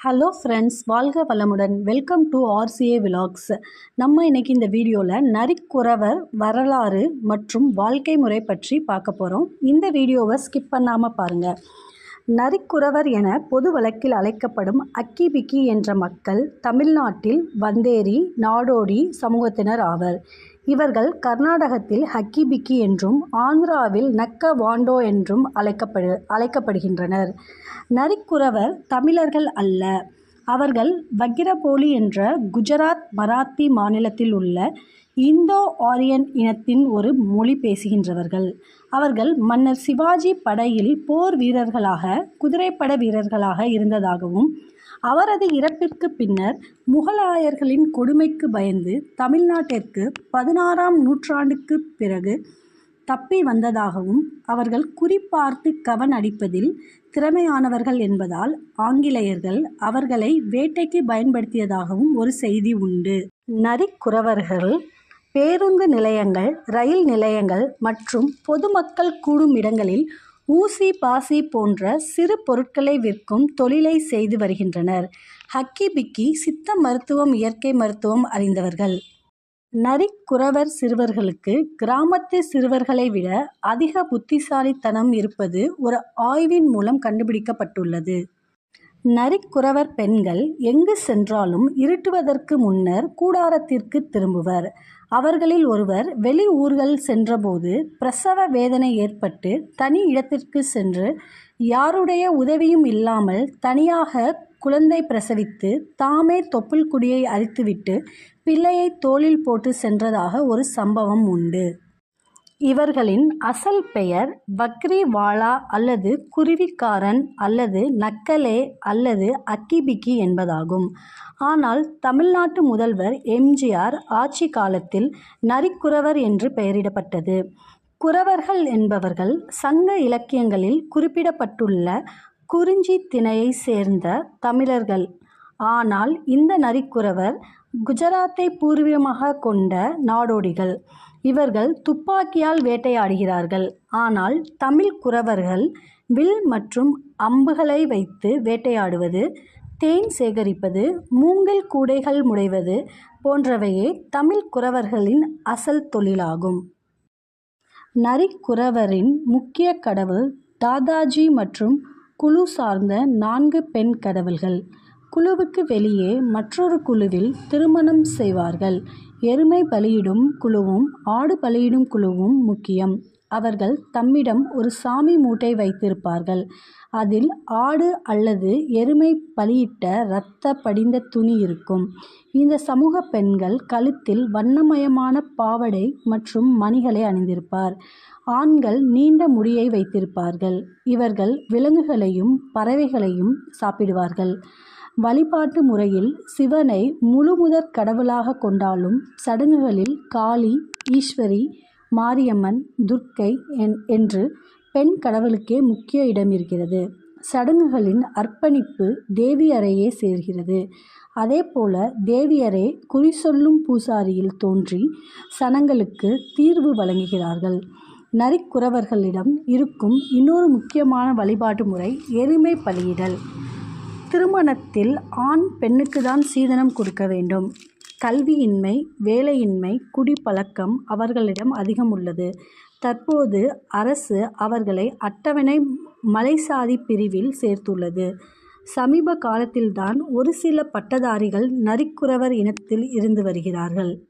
Hello friends வாழ்க வளமுடன். Welcome to RCA vlogs நம்ம இன்னைக்கு இந்த வீடியோவில் நரிக்குறவர் வரலாறு மற்றும் வாழ்க்கை முறை பற்றி பார்க்க போகிறோம் இந்த வீடியோவை ஸ்கிப் பண்ணாமல் பாருங்கள் நரிக்குறவர் என பொது வழக்கில் அழைக்கப்படும் அக்கிபிக்கி என்ற மக்கள் தமிழ்நாட்டில் வந்தேரி நாடோடி சமூகத்தினர் ஆவர். இவர்கள் கர்நாடகத்தில் ஹக்கி பிக்கி என்றும் ஆந்திராவில் நக்க வாண்டோ என்றும் அழைக்கப்படு அழைக்கப்படுகின்றனர். நரிக்குறவர் தமிழர்கள் அல்ல. அவர்கள் வக்கிரபோலி என்ற குஜராத் மராத்தி மாநிலத்தில் உள்ள இந்தோ ஆரியன் இனத்தின் ஒரு மொழி பேசுகின்றவர்கள். அவர்கள் மன்னர் சிவாஜி படையில் போர் வீரர்களாக குதிரைப்பட வீரர்களாக இருந்ததாகவும் அவரது இறப்பிற்கு பின்னர் முகலாயர்களின் கொடுமைக்கு பயந்து தமிழ்நாட்டிற்கு பதினாறாம் நூற்றாண்டுக்கு பிறகு தப்பி வந்ததாகவும் அவர்கள் குறிப்பார்த்து கவன் அடிப்பதில் திறமையானவர்கள் என்பதால் ஆங்கிலேயர்கள் அவர்களை வேட்டைக்கு பயன்படுத்தியதாகவும் ஒரு செய்தி உண்டு. நரிக்குறவர்கள் பேருந்து நிலையங்கள் ரயில் நிலையங்கள் மற்றும் பொதுமக்கள் கூடும் இடங்களில் ஊசி பாசி போன்ற சிறு பொருட்களை விற்கும் தொழிலை செய்து வருகின்றனர். ஹக்கி பிக்கி சித்த மருத்துவம் இயற்கை மருத்துவம் அறிந்தவர்கள். நரிக்குறவர் சிறுவர்களுக்கு கிராமத்து சிறுவர்களை விட அதிக புத்திசாலித்தனம் இருப்பது ஒரு ஆய்வின் மூலம் கண்டுபிடிக்கப்பட்டுள்ளது. நரிக்குறவர் பெண்கள் எங்கு சென்றாலும் இருட்டுவதற்கு முன்னர் கூடாரத்திற்கு திரும்புவர். அவர்களில் ஒருவர் வெளி ஊர்கள் சென்றபோது பிரசவ வேதனை ஏற்பட்டு தனி இடத்திற்கு சென்று யாருடைய உதவியும் இல்லாமல் தனியாக குழந்தை பிரசவித்து தாமே தொப்புள் குடியை அரித்துவிட்டு பிள்ளையை தோளில் போட்டு சென்றதாக ஒரு சம்பவம் உண்டு. இவர்களின் அசல் பெயர் பக்ரிவாலா அல்லது குருவிக்காரன் அல்லது நக்கலே அல்லது அக்கிபிக்கி என்பதாகும். ஆனால் தமிழ்நாட்டு முதல்வர் எம்ஜிஆர் ஆட்சி காலத்தில் நரிக்குறவர் என்று பெயரிடப்பட்டது. குறவர்கள் என்பவர்கள் சங்க இலக்கியங்களில் குறிப்பிடப்பட்டுள்ள குறிஞ்சி திணையை சேர்ந்த தமிழர்கள். ஆனால் இந்த நரிக்குறவர் குஜராத்தை பூர்வீகமாக கொண்ட நாடோடிகள். இவர்கள் துப்பாக்கியால் வேட்டையாடுகிறார்கள். ஆனால் தமிழ் குறவர்கள் வில் மற்றும் அம்புகளை வைத்து வேட்டையாடுவது தேன் சேகரிப்பது மூங்கில் கூடைகள் முடைவது போன்றவையே தமிழ் குறவர்களின் அசல் தொழிலாகும். நரிக்குறவரின் முக்கிய கடவுள் தாதாஜி மற்றும் குழு சார்ந்த நான்கு பெண் கடவுள்கள். குழுவுக்கு வெளியே மற்றொரு குழுவில் திருமணம் செய்வார்கள். எருமை பலியிடும் குழுவும் ஆடு பலியிடும் குழுவும் முக்கியம். அவர்கள் தம்மிடம் ஒரு சாமி மூட்டை வைத்திருப்பார்கள். அதில் ஆடு அல்லது எருமை பலியிட்ட இரத்த படிந்த துணி இருக்கும். இந்த சமூக பெண்கள் கழுத்தில் வண்ணமயமான பாவடை மற்றும் மணிகளை அணிந்திருப்பார். ஆண்கள் நீண்ட முடியை வைத்திருப்பார்கள். இவர்கள் விலங்குகளையும் பறவைகளையும் சாப்பிடுவார்கள். வழிபாட்டு முறையில் சிவனை முழுமுதற் கடவுளாக கொண்டாலும் சடங்குகளில் காளி ஈஸ்வரி மாரியம்மன் துர்க்கை என்று பெண் கடவுளுக்கே முக்கிய இடம் இருக்கிறது சடங்குகளின் அர்ப்பணிப்பு தேவியறையே சேர்கிறது. அதேபோல தேவியரே குறி சொல்லும் பூசாரியில் தோன்றி சனங்களுக்கு தீர்வு வழங்குகிறார்கள். நரிக்குறவர்களிடம் இருக்கும் இன்னொரு முக்கியமான வழிபாட்டு முறை எருமை பலியிடல். திருமணத்தில் ஆண் பெண்ணுக்கு தான் சீதனம் கொடுக்க வேண்டும். கல்வியின்மை வேலையின்மை குடிப்பழக்கம் அவர்களிடம் அதிகம் உள்ளது தற்போது அரசு அவர்களை அட்டவணை மலைசாதி பிரிவில் சேர்த்துள்ளது. சமீப காலத்தில்தான் ஒரு சில பட்டதாரிகள் நரிக்குறவர் இனத்தில் இருந்து வருகிறார்கள்.